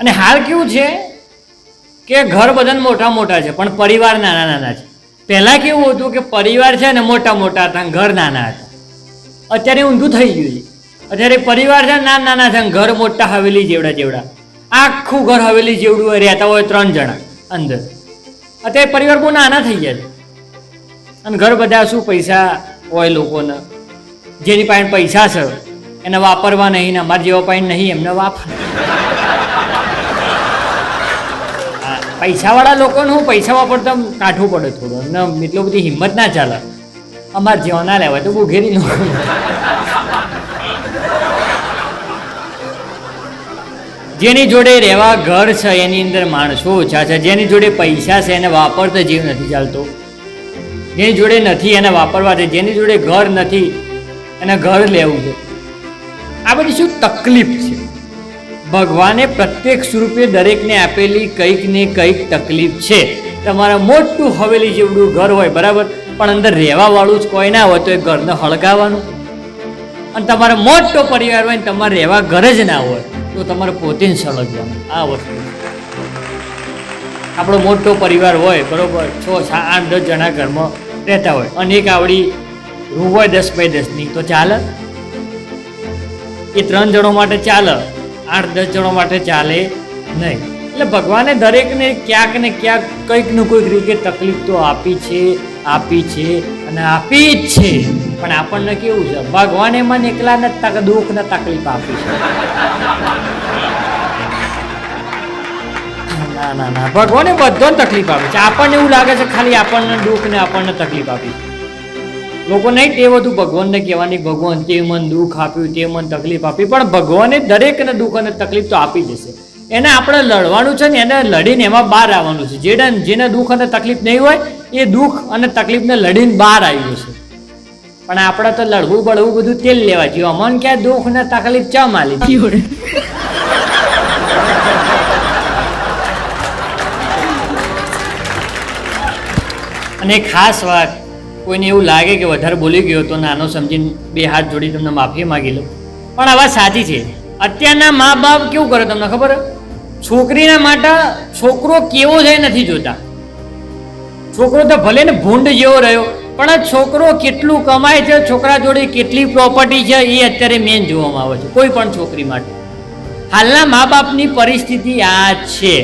અને હાલ કેવું છે કે ઘર બધા મોટા મોટા છે, પણ પરિવાર નાના નાના છે. પહેલાં કેવું હતું કે પરિવાર છે ને મોટા મોટા હતા ઘર નાના હતા. અત્યારે ઊંધું થઈ ગયું છે. અત્યારે પરિવાર છે નાના નાના છે ઘર મોટા હવેલી જેવડા જેવડા. આખું ઘર હવેલી જેવડું રહેતા હોય ત્રણ જણા અંદર. અત્યારે પરિવાર બહુ નાના થઈ ગયા છે. અને ઘર બધા શું પૈસા હોય લોકોને? જેની પાસે પૈસા છે. એને વાપરવા નહીં ને અમારા જેવા પાણી નહીં, એમને વાપર. આ પૈસાવાળા લોકોને હું પૈસા વાપરતા કાઢવું પડે થોડું. એમને એટલું બધી હિંમત ના ચાલે. અમારે જેવા ના લેવાય તો બુઘેરી લો. જેની જોડે રહેવા ઘર છે, એની અંદર માણસો ઓછા છે. જેની જોડે પૈસા છે, એને વાપરતા જીવ નથી ચાલતો. જેની જોડે નથી, એને વાપરવા છે. જેની જોડે ઘર નથી, એને ઘર લેવું છે. આ બધી શું તકલીફ છે? ભગવાને પ્રત્યેક સ્વરૂપે દરેકને આપેલી કંઈક ને કંઈક તકલીફ છે. તમારા મોટું હવેલી જેવડું ઘર હોય, બરાબર? પણ અંદર રહેવાવાળું જ કોઈ ના હોય તો એ ઘરને હળગાવવાનું. અને તમારો મોટો પરિવાર હોય ને તમારે રહેવા ઘર જ ના હોય, તો તમારે પોતે સળગવાનું. આ વસ્તુ. આપણો મોટો પરિવાર હોય, બરોબર? છ, સાત, આઠ, દસ જણા ઘરમાં રહેતા હોય. અને એક આવડી રૂમ હોય દસ બાય દસની, તો ચાલે? એ ત્રણ જણો માટે ચાલે, આઠ, દસ જણો માટે ચાલે નહીં. એટલે ભગવાને દરેકને ક્યાંક ને ક્યાંક કંઈક ને કોઈક રીતે તકલીફ તો આપી છે આપી છે અને આપી જ છે. પણ આપણને કેવું છે, ભગવાને મને એકલા ને દુઃખ ને તકલીફ આપી છે. ના ના ના, ભગવાને બધાને તકલીફ આપે છે. આપણને એવું લાગે છે, ખાલી આપણને દુઃખ ને આપણને તકલીફ આપી છે. લોકો નહીં તે બધું ભગવાનને કહેવાની ભગવાન તે મન દુઃખ આપ્યું તે મન તકલીફ આપી પણ ભગવાને દરેકને દુઃખ અને તકલીફ તો આપી દેશે. એને આપણે લડવાનું છે ને એને લડીને એમાં બહાર આવવાનું છે. જેને જેને દુઃખ અને તકલીફ નહીં હોય એ દુઃખ અને તકલીફને લડીને બહાર આવ્યું છે. પણ આપણે તો લડવું બળવું બધું તેલ લેવા જેવું. મન ક્યાં દુઃખ ને તકલીફ ચા માલી અને ખાસ વાત કોઈને એવું લાગે કે વધારે બોલી ગયો તો નાનો સમજીને બે હાથ જોડી તમને માફી માગી લો પણ આ વાત સાચી છે. અત્યારના મા બાપ કેવું કરે તમને ખબર? છોકરીના માટે છોકરો કેવો છે નથી જોતા. છોકરો તો ભલે ને ભૂંડ જેવો રહ્યો, પણ આ છોકરો કેટલું કમાય છે, છોકરા જોડે કેટલી પ્રોપર્ટી છે, એ અત્યારે મેન જોવામાં આવે છે, કોઈ પણ છોકરી માટે. હાલના મા બાપની પરિસ્થિતિ આ છે.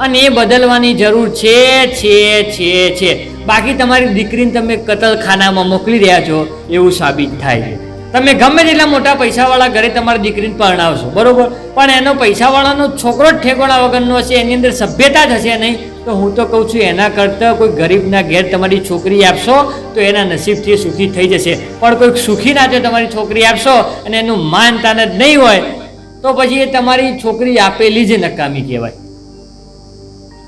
અને એ બદલવાની જરૂર છે છે છે છે. બાકી તમારી દીકરીને તમે કતલખાનામાં મોકલી રહ્યા છો, એવું સાબિત થાય છે. તમે ગમે તેટલા મોટા પૈસાવાળા ઘરે તમારી દીકરીને પરણાવશો, બરોબર? પણ એનો પૈસાવાળાનો છોકરો જ ઠેકોણા વગરનો હશે, એની અંદર સભ્યતા જ હશે નહીં, તો હું તો કહું છું એના કરતાં કોઈ ગરીબના ઘેર તમારી છોકરી આપશો, તો એના નસીબથી સુખી થઈ જશે. પણ કોઈક સુખી ના જો તમારી છોકરી આપશો અને એનું માન તાન જ નહીં હોય, તો પછી એ તમારી છોકરી આપેલી જ નકામી કહેવાય.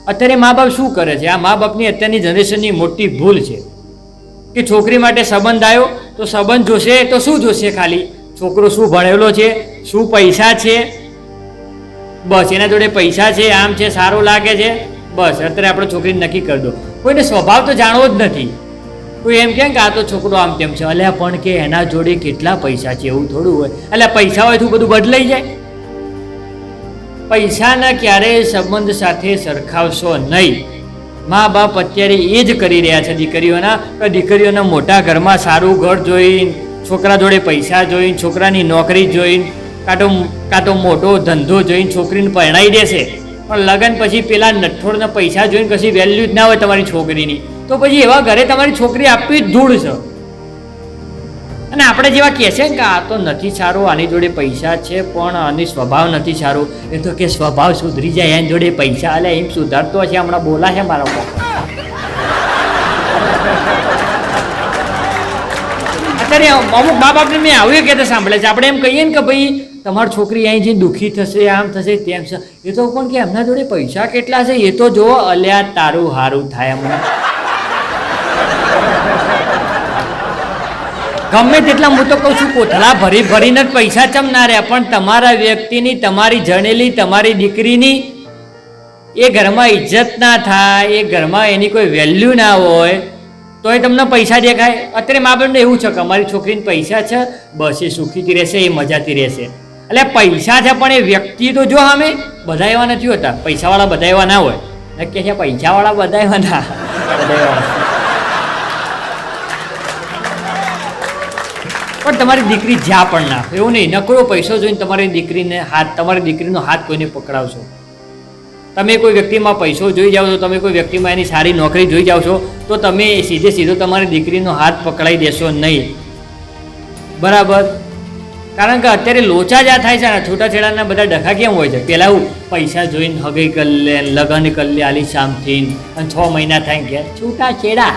અત્યારે મા બાપ શું કરે છે? આ મા બાપની અત્યારની જનરેશનની મોટી ભૂલ છે. કે છોકરી માટે સંબંધ આવ્યો, તો સંબંધ જોશે, તો શું જોશે ખાલી? છોકરો શું ભણેલો છે? શું પૈસા છે? બસ, એના જોડે પૈસા છે, આમ છે, સારું લાગે છે. બસ, અત્યારે આપણે છોકરીને નક્કી કરી દો. કોઈને સ્વભાવ તો જાણવો જ નથી. કોઈ એમ કેમ કે આ તો છોકરો આમ તેમ છે? અલ્યા, પણ કે એના જોડે કેટલા પૈસા છે? એવું થોડું હોય. એટલે પૈસા હોય તો બધું બદલાઈ જાય. પૈસાના ક્યારેય સંબંધ સાથે સરખાવશો નહીં. મા બાપ અત્યારે એ જ કરી રહ્યા છે, દીકરીઓના, કે દીકરીઓના મોટા ઘરમાં સારું ઘર જોઈને, છોકરા જોડે પૈસા જોઈને, છોકરાની નોકરી જોઈને, કાં તો કાં તો મોટો ધંધો જોઈને છોકરીને પરણાવી દેશે. પણ લગ્ન પછી પેલા નઠ્ઠોળના પૈસા જોઈને કશી વેલ્યુ જ ના હોય તમારી છોકરીની. તો પછી એવા ઘરે તમારી છોકરી આપવી જ ધૂળ છે. અને આપણે જેવા કહે છે કે આ તો નથી સારું, આની જોડે પૈસા છે, પણ આની સ્વભાવ નથી સારો. એ તો કે સ્વભાવ સુધરી જાય, એની જોડે પૈસા એટલે એમ સુધારતો છે હમણાં બોલા છે મારા પપ્પા. અત્યારે અમુક મા બાપને મેં આવું કહેતા સાંભળે છે. આપણે એમ કહીએ ને કે ભાઈ, તમારી છોકરી અહીં જઈને દુઃખી થશે, આમ થશે, તેમ છે. એ તો પણ કે એમના જોડે પૈસા કેટલા છે? એ તો જો અલ્યા તારું હારું થાય હમણાં. ગમે તેટલા હું તો કહું છું, કોથળા ભરી ભરીને જ પૈસા ચમ ના રહ્યા પણ તમારા વ્યક્તિની, તમારી જણેલી, તમારી દીકરીની એ ઘરમાં ઇજ્જત ના થાય, એ ઘરમાં એની કોઈ વેલ્યુ ના હોય તો એ તમને પૈસા દેખાય. અત્યારે મા બાપને એવું છે કે અમારી છોકરીને પૈસા છે, બસ એ સુખીથી રહેશે, એ મજાથી રહેશે. એટલે પૈસા છે, પણ એ વ્યક્તિ તો જો અમે બધા એવા નથી હોતા. પૈસાવાળા બધા એવા ના હોય કે પૈસાવાળા બધા એવા ના. બધા એવા પણ તમારી દીકરી જ્યાં પણ ના એવું નહીં. નકરો પૈસો જોઈને તમારી દીકરીને હાથ તમારી દીકરીનો હાથ કોઈને પકડાવશો. તમે કોઈ વ્યક્તિમાં પૈસો જોઈ જાઓ છો, તમે કોઈ વ્યક્તિમાં એની સારી નોકરી જોઈ જાઓ છો, તો તમે સીધે સીધો તમારી દીકરીનો હાથ પકડાઈ દેશો નહીં. બરાબર? કારણ કે અત્યારે લોચા જ્યાં થાય છે ને, છૂટાછેડાના બધા ડખા કેમ હોય છે? પહેલાં હું પૈસા જોઈને હગઈ કરી લગ્ન કરી લે, આલી શામથી. અને છ મહિના થાય ગયા છૂટાછેડા.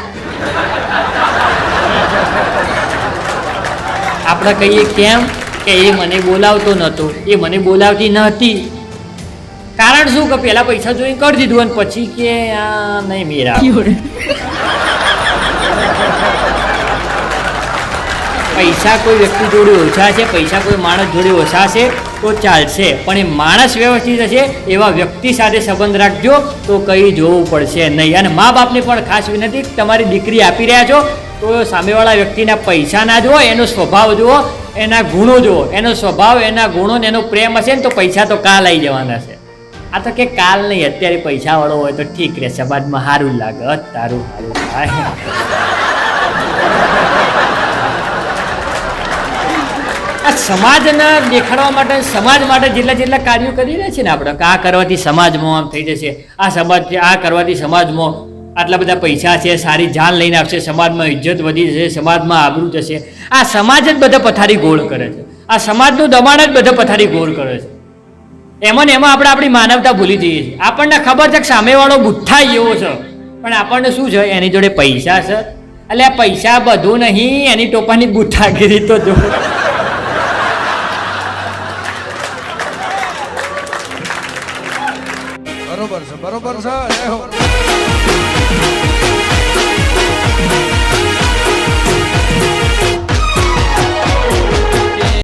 આપણે કહીએ કેમ કે એ મને બોલાવતો નહોતો. એ મને બોલાવતી નહોતી. કારણ શું કે પહેલા પૈસા જોઈને કરી દીધું અને પછી કે આ નહીં મેરા. પૈસા કોઈ વ્યક્તિ જોડે ઓછા છે પૈસા કોઈ માણસ જોડે ઓછા છે તો ચાલશે. પણ એ માણસ વ્યવસ્થિત હશે એવા વ્યક્તિ સાથે સંબંધ રાખજો તો કંઈ જોવું પડશે નહીં. અને મા બાપને પણ ખાસ વિનંતી તમારી દીકરી આપી રહ્યા છો તો સામેવાળા વ્યક્તિના પૈસા ના જુઓ, એનો સ્વભાવ જુઓ, એના ગુણો જુઓ. એનો સ્વભાવ, એના ગુણો ને એનો પ્રેમ હશે ને તો પૈસા તો કાલ આવી જવાના છે. આ તો કે કાલ નહીં, અત્યારે પૈસાવાળો હોય તો ઠીક રહે સમાજમાં સારું લાગે. તારું સારું થાય આ સમાજના દેખાડવા માટે, સમાજ માટે જેટલા જેટલા કાર્યો કરી રહ્યા છે ને આપણે આ કરવાથી સમાજમાં આમ થઈ જશે, આ સમાજ આ કરવાથી સમાજમાં આટલા બધા પૈસા છે, સારી જાન લઈને આવશે, સમાજમાં ઇજ્જત વધી જશે, સમાજમાં આબરૂ જશે આ સમાજ જ બધા પથારી ગોળ કરે છે. આ સમાજનું દબાણ જ બધા પથારી ગોળ કરે છે. એમાં ને એમાં આપણે આપણી માનવતા ભૂલી જઈએ છીએ. આપણને ખબર છે કે સામેવાળો બુઠ્ઠા એવો છે. પણ આપણને શું છે? એની જોડે પૈસા છે. એટલે આ પૈસા બધું નહીં, એની ટોપાની બુઠ્ઠાગીરી તો જો. બરોબર છે બરોબર છે